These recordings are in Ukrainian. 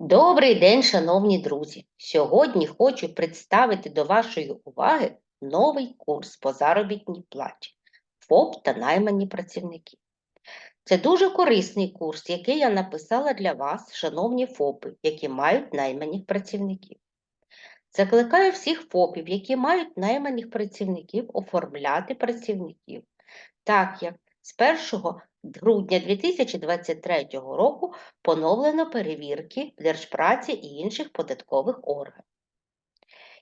Добрий день, шановні друзі! Сьогодні хочу представити до вашої уваги новий курс по заробітній платі ФОП та наймані працівники. Це дуже корисний курс, який я написала для вас, шановні ФОПи, які мають найманих працівників. Закликаю всіх ФОПів, які мають найманих працівників, оформляти працівників, так як з 1 грудня 2023 року поновлено перевірки Держпраці і інших податкових органів.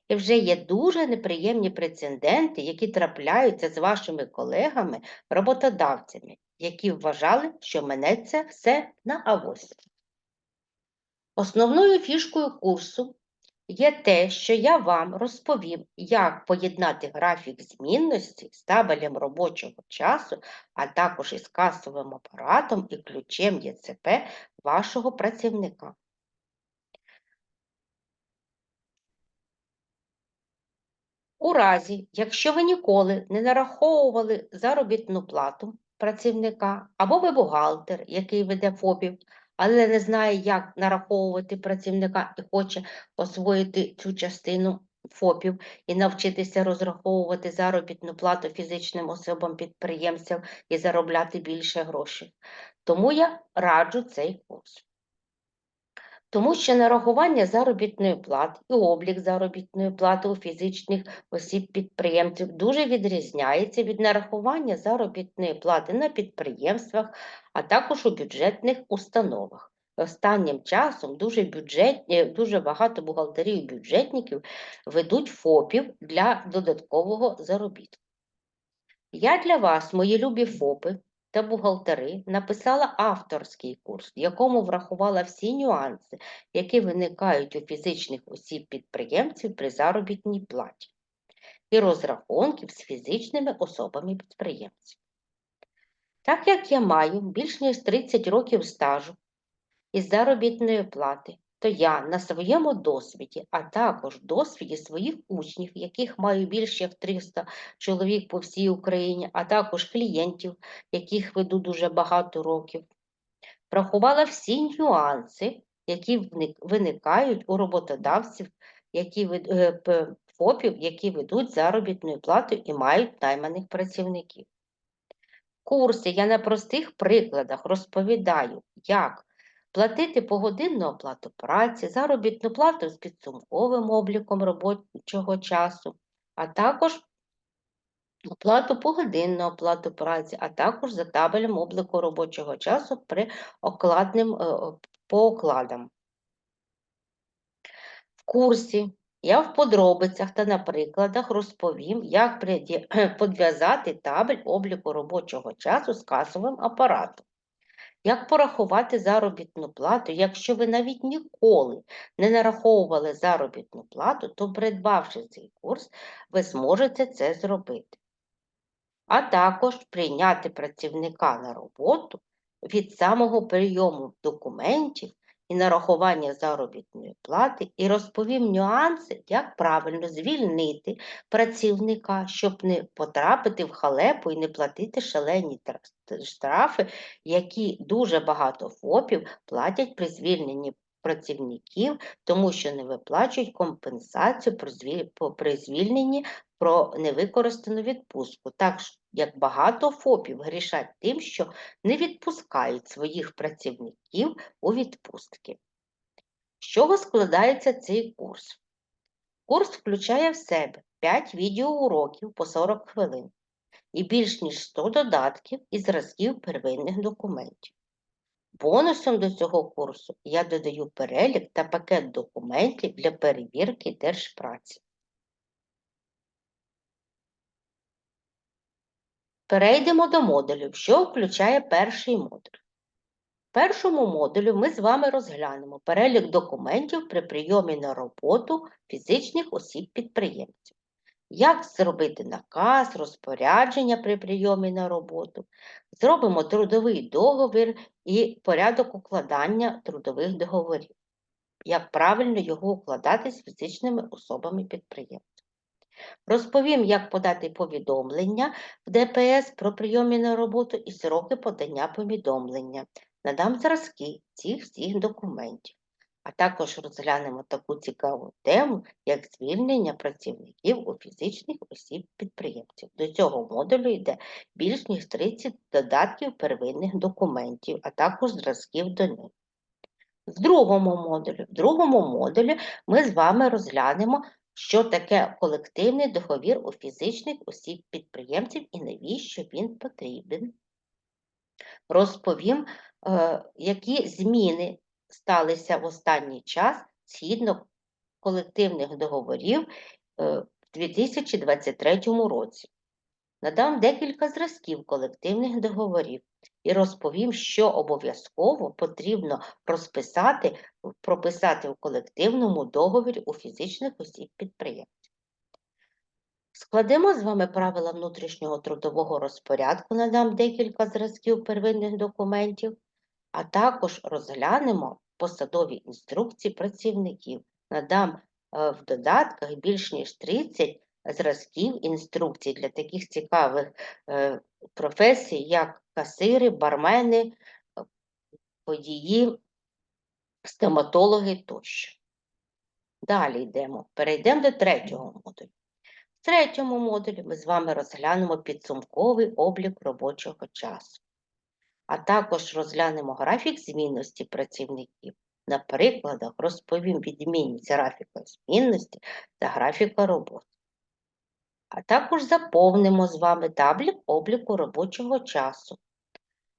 І вже є дуже неприємні прецеденти, які трапляються з вашими колегами, роботодавцями, які вважали, що минеться все на авось. Основною фішкою курсу є те, що я вам розповім, як поєднати графік змінності з табелем робочого часу, а також із касовим апаратом і ключем ЄЦП вашого працівника. У разі, якщо ви ніколи не нараховували заробітну плату працівника, або ви бухгалтер, який веде ФОПів, але не знає, як нараховувати працівника і хоче освоїти цю частину ФОПів і навчитися розраховувати заробітну плату фізичним особам підприємцям і заробляти більше грошей. Тому я раджу цей курс. Тому що нарахування заробітної плати і облік заробітної плати у фізичних осіб-підприємців дуже відрізняється від нарахування заробітної плати на підприємствах, а також у бюджетних установах. Останнім часом дуже, бюджетні, дуже багато бухгалтерів і бюджетників ведуть ФОПів для додаткового заробітку. Я для вас, мої любі ФОПи, та бухгалтери написала авторський курс, в якому врахувала всі нюанси, які виникають у фізичних осіб-підприємців при заробітній платі, і розрахунків з фізичними особами підприємців. Так як я маю більш ніж 30 років стажу із заробітної плати, то я на своєму досвіді, а також досвіді своїх учнів, яких маю більше як 300 чоловік по всій Україні, а також клієнтів, яких веду дуже багато років, врахувала всі нюанси, які виникають у роботодавців, які е, ФОПів, які ведуть заробітну плату і мають найманих працівників. В курсі я на простих прикладах розповідаю, як платити погодинну оплату праці, заробітну плату з підсумковим обліком робочого часу, а також оплату погодинну оплату праці, а також за табелем обліку робочого часу при окладним, е, по окладам. В курсі я в подробицях та на прикладах розповім, як підв'язати табель обліку робочого часу з касовим апаратом. Як порахувати заробітну плату, якщо ви навіть ніколи не нараховували заробітну плату, то придбавши цей курс, ви зможете це зробити. А також прийняти працівника на роботу від самого прийому документів і нарахування заробітної плати, і розповім нюанси, як правильно звільнити працівника, щоб не потрапити в халепу і не платити шалені штрафи, які дуже багато ФОПів платять при звільненні працівників, тому що не виплачують компенсацію при звільненні про невикористану відпустку. Так як багато ФОПів грішать тим, що не відпускають своїх працівників у відпустки. З чого складається цей курс? Курс включає в себе 5 відеоуроків по 40 хвилин і більш ніж 100 додатків і зразків первинних документів. Бонусом до цього курсу я додаю перелік та пакет документів для перевірки держпраці. Перейдемо до модулів, що включає перший модуль. В першому модулі ми з вами розглянемо перелік документів при прийомі на роботу фізичних осіб-підприємців. Як зробити наказ, розпорядження при прийомі на роботу, зробимо трудовий договір і порядок укладання трудових договорів. Як правильно його укладати з фізичними особами підприємців. Розповім, як подати повідомлення в ДПС про прийомі на роботу і сроки подання повідомлення. Надам зразки цих всіх документів. А також розглянемо таку цікаву тему, як звільнення працівників у фізичних осіб підприємців. До цього модулю йде більш ніж 30 додатків первинних документів, а також зразків до них. В другому модулі, в другому модулі ми з вами розглянемо, що таке колективний договір у фізичних осіб підприємців і навіщо він потрібен. Розповім, е, які зміни сталися в останній час згідно колективних договорів е, в 2023 році. Надам декілька зразків колективних договорів і розповім, що обов'язково потрібно розписати, прописати в колективному договорі у фізичних осіб підприємців. Складемо з вами правила внутрішнього трудового розпорядку, надам декілька зразків первинних документів, а також розглянемо посадові інструкції працівників. Надам е, в додатках більш ніж 30 зразків інструкцій для таких цікавих е, професій, як касири, бармени, е, водії, стоматологи тощо. Далі йдемо. Перейдемо до третього модулю. В третьому модулі ми з вами розглянемо підсумковий облік робочого часу, а також розглянемо графік змінності працівників. На прикладах розповім відмінність графіка змінності та графіка роботи. А також заповнимо з вами таблік обліку робочого часу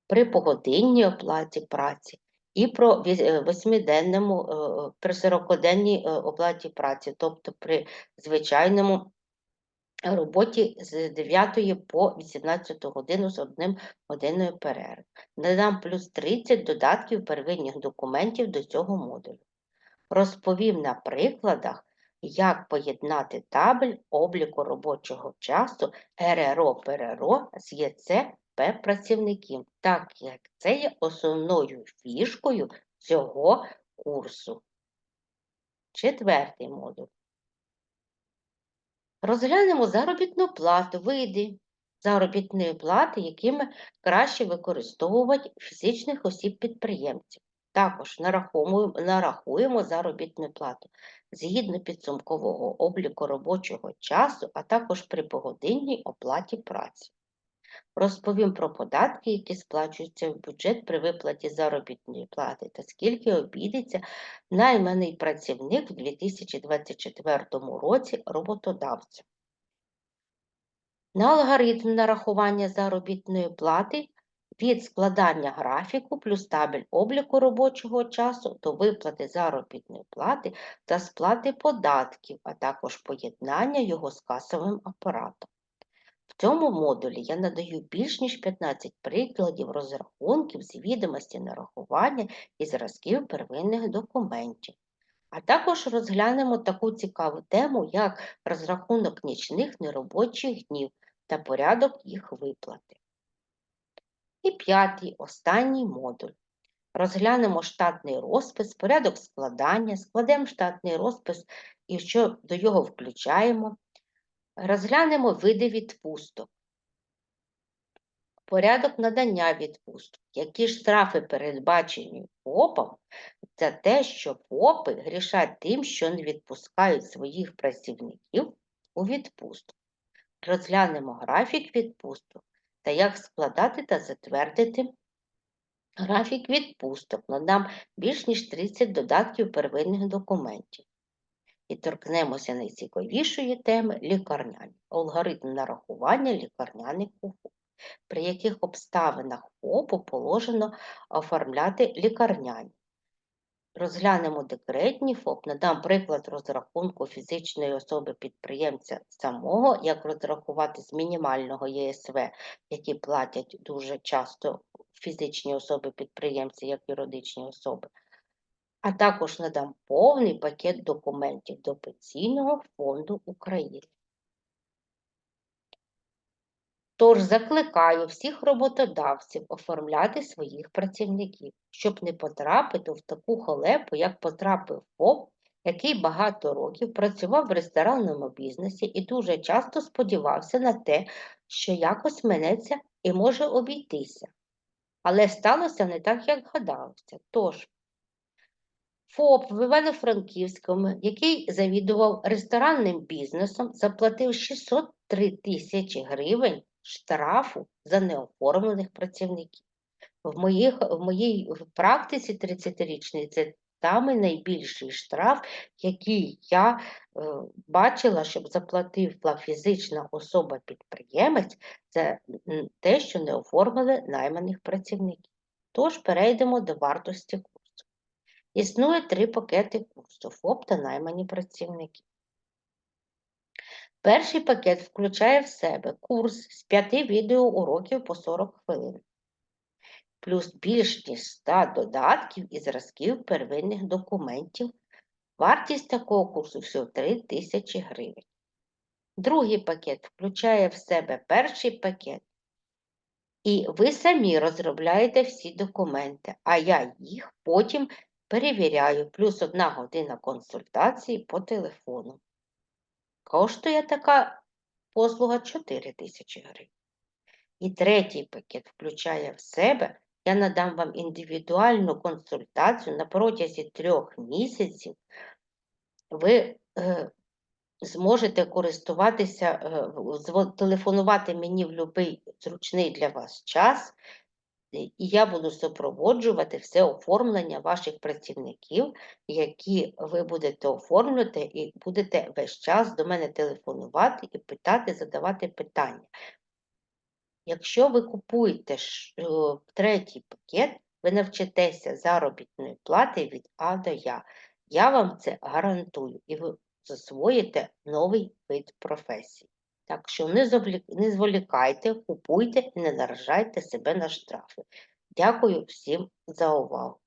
при погодинній оплаті праці і про віс- восьмиденному, е, при 40-денній е, оплаті праці, тобто при звичайному роботі з 9 по 18 годину з одним годиною перерви. Надам плюс 30 додатків первинних документів до цього модулю. Розповім на прикладах, як поєднати табель обліку робочого часу РРО-ПРРО з ЄЦП працівників, так як це є основною фішкою цього курсу. Четвертий модуль. Розглянемо заробітну плату, види заробітної плати, якими краще використовувати фізичних осіб-підприємців. Також нарахуємо, нарахуємо заробітну плату згідно підсумкового обліку робочого часу, а також при погодинній оплаті праці. Розповім про податки, які сплачуються в бюджет при виплаті заробітної плати та скільки обійдеться найманий працівник в 2024 році роботодавця. На алгоритм нарахування заробітної плати від складання графіку плюс табель обліку робочого часу до виплати заробітної плати та сплати податків, а також поєднання його з касовим апаратом. В цьому модулі я надаю більш ніж 15 прикладів розрахунків з відомості нарахування і зразків первинних документів. А також розглянемо таку цікаву тему, як розрахунок нічних неробочих днів та порядок їх виплати. І п'ятий, останній модуль. Розглянемо штатний розпис, порядок складання, складемо штатний розпис і що до його включаємо. Розглянемо види відпусток. Порядок надання відпусток. Які ж штрафи передбачені ФОПом за те, що ФОПи грішать тим, що не відпускають своїх працівників у відпустку. Розглянемо графік відпусток та як складати та затвердити графік відпусток. Надам більш ніж 30 додатків первинних документів. І торкнемося найцікавішої теми лікарняні. Алгоритм нарахування лікарняних ФОП, при яких обставинах ФОПу положено оформляти лікарняні. Розглянемо декретні ФОП, надам приклад розрахунку фізичної особи підприємця самого, як розрахувати з мінімального ЄСВ, які платять дуже часто фізичні особи підприємці, як юридичні особи. А також надам повний пакет документів до Пенсійного фонду України. Тож закликаю всіх роботодавців оформляти своїх працівників, щоб не потрапити в таку холепу, як потрапив ФОП, який багато років працював в ресторанному бізнесі і дуже часто сподівався на те, що якось минеться і може обійтися. Але сталося не так, як гадалося. Тож, ФОП в Івано-Франківському, який завідував ресторанним бізнесом, заплатив 603 тисячі гривень штрафу за неоформлених працівників. В, моїх, в моїй практиці 30-річній це саме найбільший штраф, який я е, бачила, щоб заплатила фізична особа-підприємець, це те, що не оформили найманих працівників. Тож перейдемо до вартості. Існує три пакети курсу ФОП та наймані працівники. Перший пакет включає в себе курс з 5 відеоуроків по 40 хвилин, плюс більш ніж 100 додатків і зразків первинних документів. Вартість такого курсу всього 3 тисячі гривень. Другий пакет включає в себе перший пакет, і ви самі розробляєте всі документи, а я їх потім перевіряю, плюс одна година консультації по телефону. Коштує така послуга 4 тисячі гривень. І третій пакет включає в себе, я надам вам індивідуальну консультацію на протязі трьох місяців. Ви е, зможете користуватися, е, телефонувати мені в будь-який зручний для вас час, і я буду супроводжувати все оформлення ваших працівників, які ви будете оформлювати, і будете весь час до мене телефонувати і питати, задавати питання. Якщо ви купуєте е, третій пакет, ви навчитеся заробітної плати від А до Я. Я вам це гарантую, і ви засвоїте новий вид професії. Так що не, зоблі- не зволікайте, купуйте і не наражайте себе на штрафи. Дякую всім за увагу.